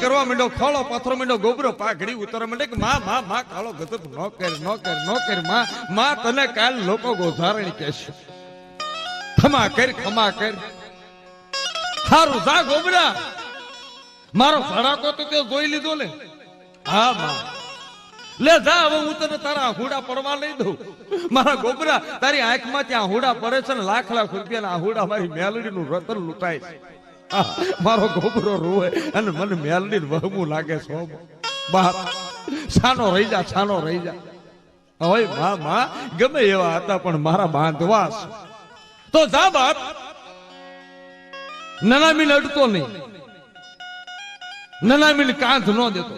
કરવા માંડ્યો ખોળો પાથરો માંડ્યો ગોબરો પાઘડી ઉતરવા માંડે કે માં માં માં, કાળો ગજબ નો કર નો કર નો કર, માં માં, તને કાલ લોકો ગોધારણી કહેશે. ખમા કર ખમા કર. હારું, જા ગોબરા. મારો ભડાકો તો તે જોઈ લીધો લે. હા, માં. લે, જા, હવે હું તને તારા હુડા પડવા લઈ દઉં. મારા ગોબરા, તારી આંખમાં ત્યાં હુડા પડે છે ને લાખ લાખ રૂપિયાના હુડા મારી મેલડીનું રતન લૂંટાય છે. મારો ગોબરો રોવે અને મને મેલડી વહમું લાગે છે બહાર છાનો રહી જા, છાનો રહી જા. હોય મા મા ગમે એવા હતા, પણ મારા બાંધવાસ તો જા બાપ. નનામીને અડતો નહીં. નનામીને કાંધ ન દેતો.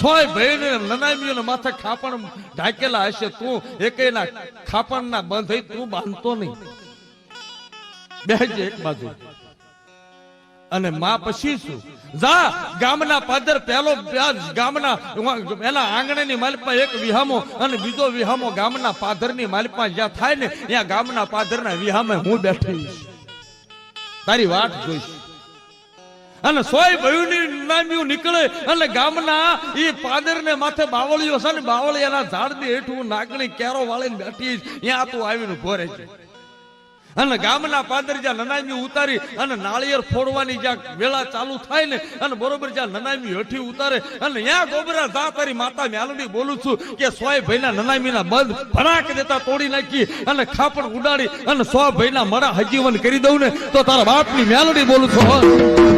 સોય ભાઈને નનામીઓને માથે ખાપણ ઢાકેલા હશે, તું એકેના ખાપણના બંધ તું બાંધતો નહીં. બેહજે એક બાજુ. અને માં પછી શું જા, ગામના પાદર પહેલો ગામના, એના આંગણાની માલપા એક વિહામો અને બીજો વિહામો ગામના પાદરની માલપા જ્યાં થાય ને, ત્યાં ગામના પાદરના વિહામે હું બેઠી તારી વાત જોઈશ. અને સોય ભયુની નામ્યું નીકળે અને ગામના એ પાદરને માથે બાવળીઓ છે ને, બાવળિયાના ઝાડની હેઠું નાગણી કેરો વાળીને બેઠી ત્યાં તું આવીને ભોરે છે અને ગામના પાદર જ્યાં નનામી ઉતારી અને નાળિયેર ફોડવાની જ્યાં વેળા ચાલુ થાય ને, અને બરોબર જ્યાં નનામી હેઠી ઉતારે, અને ત્યાં ગોબરા જા તારી માતા મેલડી બોલું છું કે સોય ભાઈના નનામીના બંધ ભરાક દેતા તોડી નાખી અને ખાપણ ઉડાડી અને સો ભાઈના મરા હજીવન કરી દઉં ને, તો તારા બાપની મેલડી બોલું છું.